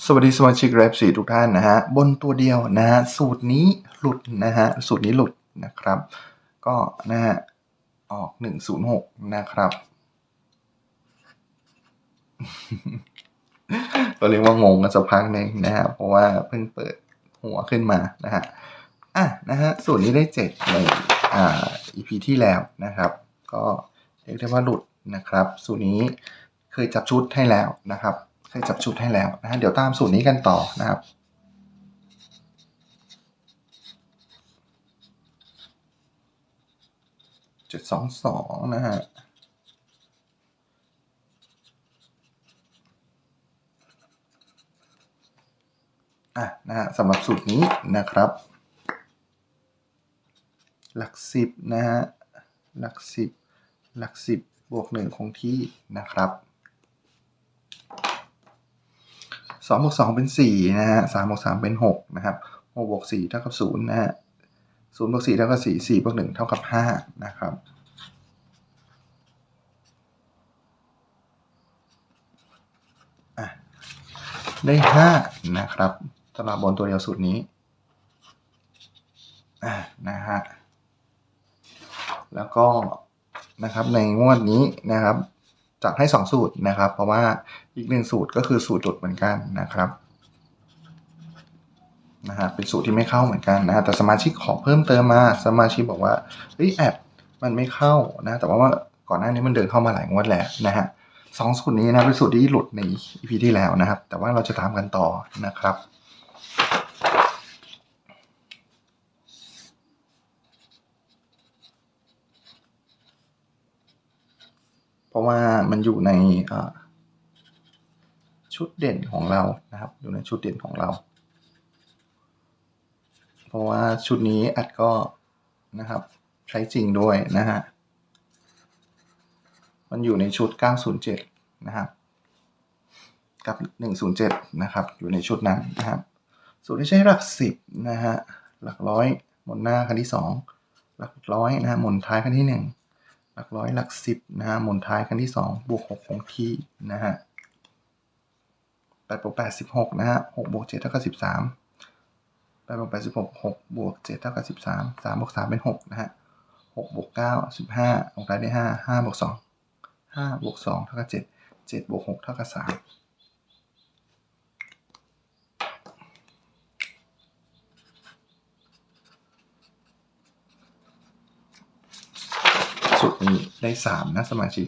สวัสดีสมาชิกแรปสีทุกท่านนะฮะบนตัวเดียวนะฮะสูตรนี้หลุดนะฮะสูตรนี้หลุดนะครับ ก็นะฮะออก 106 นะครับก็เรียกว่างงกันสักพักหนึ่งนะฮะเพราะว่าเพิ่งเปิดหัวขึ้นมานะฮะอะนะฮะสูตรนี้ได้เจ็ดในอ่า EP ที่แล้วนะครับ ก็เรียกได้ว่าหลุดนะครับ สูตรนี้เคยจับชุดให้แล้วนะครับ เคยจับชุดให้แล้วนะฮะเดี๋ยวตามสูตรนี้กันต่อนะครับเจ็ดสองสองนะฮะอะนะฮะสำหรับสูตรนี้นะครับ หลักสิบนะฮะหลักสิบหลักสิบบวกหนึ่งคงที่นะครับ สองบวกสองเป็นสี่นะฮะสามบวกสามเป็นหกนะครับหกบวกสี่เท่ากับศูนย์นะฮะศูนย์บวกสี่เท่ากับสี่สี่บวกหนึ่งเท่ากับห้านะครับอะได้ห้านะครับสำหรับบนตัวเดียวสูตรนี้อะนะฮะแล้วก็นะครับในงวดนี้นะครับ จัดให้สองสูตรนะครับ เพราะว่าอีกหนึ่งสูตรก็คือสูตรหลุดเหมือนกันนะครับนะฮะเป็นสูตรที่ไม่เข้าเหมือนกันนะฮะแต่สมาชิกขอเพิ่มเติมมาสมาชิกบอกว่าเฮ้ยแอดมันไม่เข้านะแต่ว่าก่อนหน้านี้มันเดินเข้ามาหลายงวดแล้วนะฮะสองสูตรนี้นะเป็นสูตรที่หลุดใน EP ที่แล้วนะครับ แต่ว่าเราจะตามกันต่อนะครับ เพราะว่ามันอยู่ในชุดเด่นของเรานะครับ อยู่ในชุดเด่นของเรา เพราะว่าชุดนี้แอดก็นะครับใช้จริงด้วยนะฮะมันอยู่ในชุด 907 นะครับ กับ 107 นะครับ อยู่ในชุดนั้นนะครับ สูตรที่ใช้หลัก 10 นะฮะ หลักร้อยหมนหน้าครั้งที่ 2 หลักร้อยนะฮะหมนท้ายครั้งที่ 1 หลักร้อยหลักสิบนะฮะหมุนท้ายครั้งที่ 2 บวก 6 คงที่นะฮะแปดบวกแปดสิบหกนะฮะหกบวกเจ็ดเท่ากับสิบสามแปดบวกแปดสิบหกหกบวกเจ็ดเท่ากับสิบสามสามบวกสามเป็นหกนะฮะหกบวกเก้าสิบห้าลงท้ายได้ห้าห้าบวกสองห้าบวกสองเท่ากับเจ็ดเจ็ดบวกหกเท่ากับสาม สุดนี้ได้สามนะสมาชิก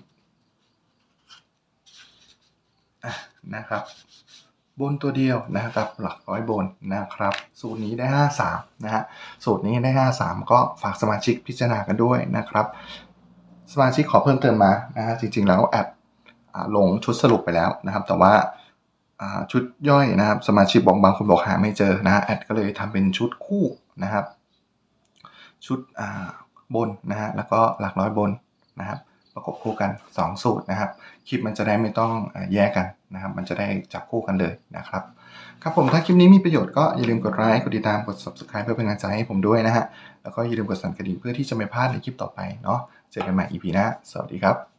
นะครับ บนตัวเดียวนะครับ หลักร้อยบนนะครับ สูตรนี้ได้ห้าสามนะฮะสูตรนี้ได้ห้าสามก็ฝากสมาชิกพิจารณากันด้วยนะครับ สมาชิกขอเพิ่มเติมมานะฮะจริง ๆ แล้วแอดลงชุดสรุปไปแล้วนะครับ แต่ว่าชุดย่อยนะครับ สมาชิกบอกบางคนบอกหาไม่เจอนะฮะแอดก็เลยทำเป็นชุดคู่นะครับ ชุดอ่า บนนะฮะแล้วก็หลักร้อยบนนะครับประกบคู่กัน 2 สูตรนะครับคลิปมันจะได้ไม่ต้องแยกกันนะครับ มันจะได้จับคู่กันเลยนะครับครับผมถ้าคลิปนี้มีประโยชน์ก็อย่าลืมกดไลค์กดติดตามกด subscribe เพื่อเป็นกำลังใจให้ผมด้วยนะฮะแล้วก็อย่าลืมกดสั่นกระดิ่งเพื่อที่จะไม่พลาดในคลิปต่อไปเนาะเจอกันใหม่ EP หน้าสวัสดีครับ